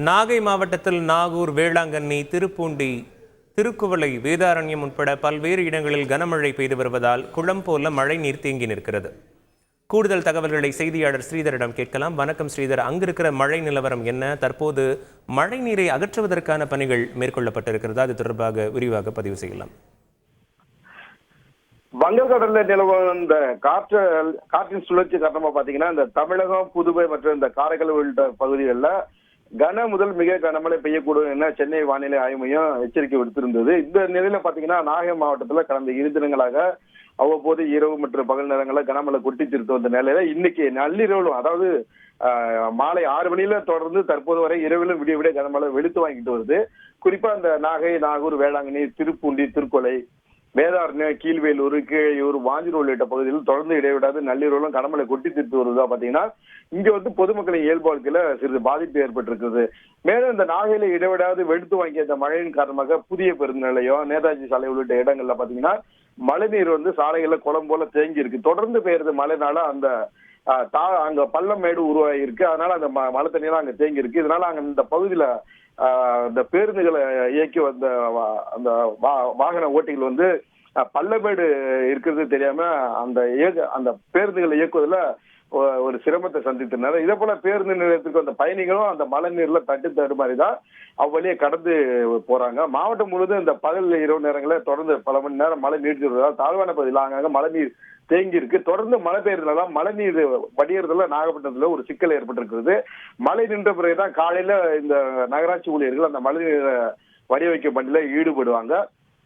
நாகை மாவட்டத்தில் நாகூர் வேளாங்கண்ணி திருப்பூண்டி திருக்குவளை வேதாரண்யம் உட்பட பல்வேறு இடங்களில் கனமழை பெய்து வருவதால் குளம் போல மழை நீர் தேங்கி நிற்கிறது. கூடுதல் தகவல்களை செய்தியாளர் ஸ்ரீதரிடம் கேட்கலாம். வணக்கம் ஸ்ரீதர். அங்கிருக்கிற மழை நிலவரம் என்ன? தற்போது மழை நீரை அகற்றுவதற்கான பணிகள் மேற்கொள்ளப்பட்டிருக்கிறது. அது தொடர்பாக விரிவாக பதிவு செய்யலாம். வங்கக்கடல்ல நிலவும் இந்த காற்று காற்றின் சுழற்சி காரணமா பாத்தீங்கன்னா இந்த தமிழகம் புதுவை மற்றும் இந்த காரைக்கால் உள்ளிட்ட பகுதிகளில் கன முதல் மிக கனமழை பெய்யக்கூடும் என சென்னை வானிலை ஆய்வு மையம் எச்சரிக்கை விடுத்திருந்தது. இந்த நிலையில பாத்தீங்கன்னா நாகை மாவட்டத்துல கடந்த இரு தினங்களாக அவ்வப்போது இரவு மற்றும் பகல் நேரங்களில் கனமழை கொட்டி திருத்து வந்த நிலையில இன்னைக்கு நள்ளிரவிலும் அதாவது ஆஹ், மாலை ஆறு மணியில தொடர்ந்து தற்போது வரை இரவிலும் விடிய விடிய கனமழை வெளுத்து வாங்கிட்டு வருது. குறிப்பா இந்த நாகை நாகூர் வேளாங்கண்ணி திருப்பூண்டி திருக்கொலை வேதாரண்யம் கீழ்வேலூர் கீழையூர் வாஞ்சூர் உள்ளிட்ட பகுதிகளில் தொடர்ந்து இடைவிடாது நள்ளிரவுலும் கடமலை கொட்டி தீர்த்து வருவதா பாத்தீங்கன்னா இங்க வந்து பொதுமக்களின் இயல்பு வாழ்க்கையில சிறிது பாதிப்பு ஏற்பட்டிருக்குது. மேலும் இந்த நாகையில இடைவிடாது வெடித்து வாங்கிய இந்த மழையின் காரணமாக புதிய பேருந்து நிலையம் நேதாஜி சாலை உள்ளிட்ட இடங்கள்ல பாத்தீங்கன்னா மழைநீர் வந்து சாலைகள்ல குளம் போல தேங்கி இருக்கு. தொடர்ந்து பெய்யறது மழைனால அந்த தா அங்க பள்ளம் மேடு உருவாகி இருக்கு. அதனால அந்த ம- மழை தண்ணியெல்லாம் அங்க தேங்கி இருக்கு. இதனால அங்க இந்த பகுதியில இந்த பேருந்துகளை இயக்கி வந்த அந்த வாகன ஓட்டிகள் வந்து பள்ளமேடு இருக்கிறது தெரியாம அந்த இயக்க அந்த பேருந்துகளை இயக்குவதில் ஒரு சிரமத்தை சந்தித்தனர் இதே போல பேருந்து நிலையத்துக்கு வந்த பயணிகளும் அந்த மழை நீர்ல தட்டு தடுமாறி தான் அவ்வழியே கடந்து போறாங்க. மாவட்டம் முழுவதும் இந்த பகல் இரவு நேரங்களில் தொடர்ந்து பல மணி நேரம் மழை நீடிச்சு தாழ்வான பகுதியில் ஆங்காங்க மழை நீர் தேங்கி இருக்கு தொடர்ந்து மழை பெய்யறதுனால மழை நீர் வடியறதுல நாகப்பட்டினத்துல ஒரு சிக்கல் ஏற்பட்டிருக்கிறது. மழை நின்ற பிறகுதான் காலையில இந்த நகராட்சி ஊழியர்கள் அந்த மழை நீரை வடிவைக்கும் பணியில ஈடுபடுவாங்க.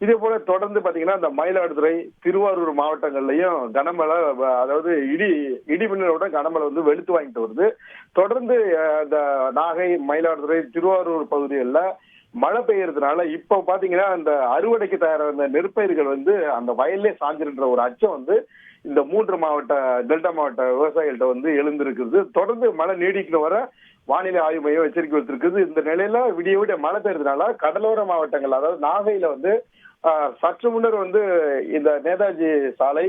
இதே போல தொடர்ந்து பாத்தீங்கன்னா இந்த மயிலாடுதுறை திருவாரூர் மாவட்டங்கள்லயும் கனமழை அதாவது இடி இடி மின்னலோட கனமழை வந்து வெளுத்து வாங்கிட்டு வருது. தொடர்ந்து இந்த நாகை மயிலாடுதுறை திருவாரூர் பகுதிகளில் மழை பெய்யறதுனால இப்ப பாத்தீங்கன்னா அந்த அறுவடைக்கு தயாராக இருந்த நெற்பயிர்கள் வந்து அந்த வயல்லே சாஞ்சிருன்ற ஒரு அச்சம் வந்து இந்த மூன்று மாவட்ட டெல்டா மாவட்ட விவசாயிகள்கிட்ட வந்து எழுந்திருக்கிறது. தொடர்ந்து மழை நீடிக்கணும் வர வானிலை ஆய்வு மையம் எச்சரிக்கை விடுத்திருக்குது. இந்த நிலையில விடிய விடிய மழை பெய்யறதுனால கடலோர மாவட்டங்கள் அதாவது நாகையில வந்து ஆஹ், சற்று முன்னர் வந்து இந்த நேதாஜி சாலை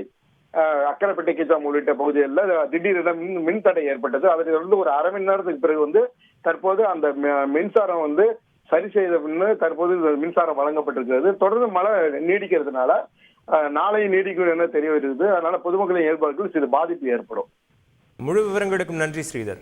ஆஹ், அக்கரைப்பேட்டை கிச்சாம் உள்ளிட்ட பகுதிகளில் திடீரென மின் தடை ஏற்பட்டது. அதனை தொடர்ந்து ஒரு அரை மணி நேரத்துக்கு பிறகு வந்து தற்போது அந்த மி- மின்சாரம் வந்து சரி செய்த பின்னு தற்போது இந்த மின்சாரம் வழங்கப்பட்டிருக்கிறது. தொடர்ந்து மழை நீடிக்கிறதுனால ஆஹ், நாளை நீடிக்கும் என தெரிய வருகிறது அதனால பொதுமக்களின் ஏற்பாடுகள் சிறு பாதிப்பு ஏற்படும். முழு விவரங்களுக்கும் நன்றி ஸ்ரீதர்.